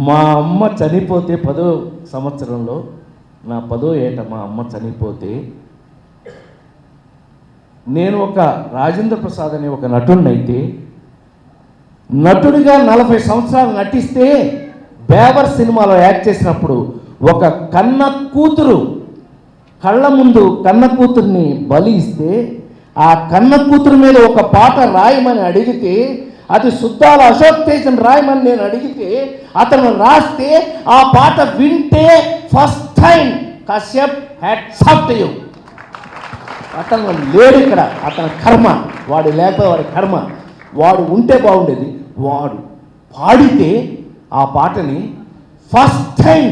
మా అమ్మ చనిపోతే పదో సంవత్సరంలో నా పదో ఏట మా అమ్మ చనిపోతే నేను ఒక రాజేంద్ర ప్రసాద్ అనే ఒక నటుడినైతే నటుడిగా నలభై సంవత్సరాలు నటిస్తే బేబర్ సినిమాలో యాక్ట్ చేసినప్పుడు ఒక కన్న కూతురు కళ్ళ ముందు కన్న కూతుర్ని బలి ఇస్తే ఆ కన్న కూతురు మీద ఒక పాట రాయమని అడిగితే అది శుద్ధాల అశోక్ తేజన్ రాయమని నేను అడిగితే అతను రాస్తే ఆ పాట వింటే ఫస్ట్ టైం కశ్యప్ హ్యాడ్ సాఫ్ట్ యూ అతను లేడు ఇక్కడ అతని కర్మ వాడు లేకపోతే వాడి కర్మ. వాడు ఉంటే బాగుండేది వాడు పాడితే ఆ పాటని ఫస్ట్ టైం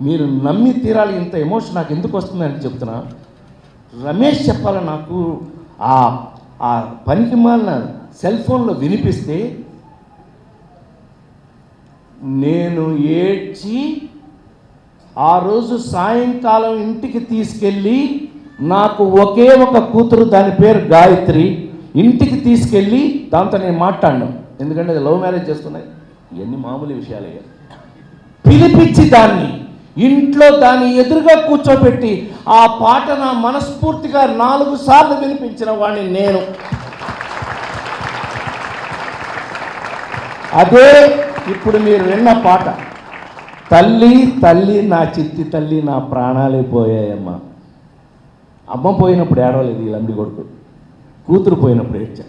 మీరు నమ్మి తీరాలి ఇంత ఎమోషన్ నాకు ఎందుకు వస్తుందని చెప్తున్నా. రమేష్ చెప్పాలి నాకు ఆ ఆ పనికి మాలిన సెల్ ఫోన్లో వినిపిస్తే నేను ఏడ్చి ఆ రోజు సాయంకాలం ఇంటికి తీసుకెళ్ళి నాకు ఒకే ఒక కూతురు దాని పేరు గాయత్రి. ఇంటికి తీసుకెళ్ళి దాంతో నేను మాట్లాడినాను ఎందుకంటే లవ్ మ్యారేజ్ చేసుకున్నాయి ఇవన్నీ మామూలు విషయాలే. పిలిపించి దాన్ని ఇంట్లో దాన్ని ఎదురుగా కూర్చోబెట్టి ఆ పాట నా మనస్ఫూర్తిగా నాలుగు సార్లు వినిపించిన వాడిని నేను. అదే ఇప్పుడు మీరు విన్న పాట తల్లి తల్లి నా చిత్తి తల్లి నా ప్రాణాలే పోయాయమ్మా అమ్మ పోయినప్పుడు ఏడవలేదు ఈ లంబి కొడుకు కూతురు పోయినప్పుడు ఏడ్చా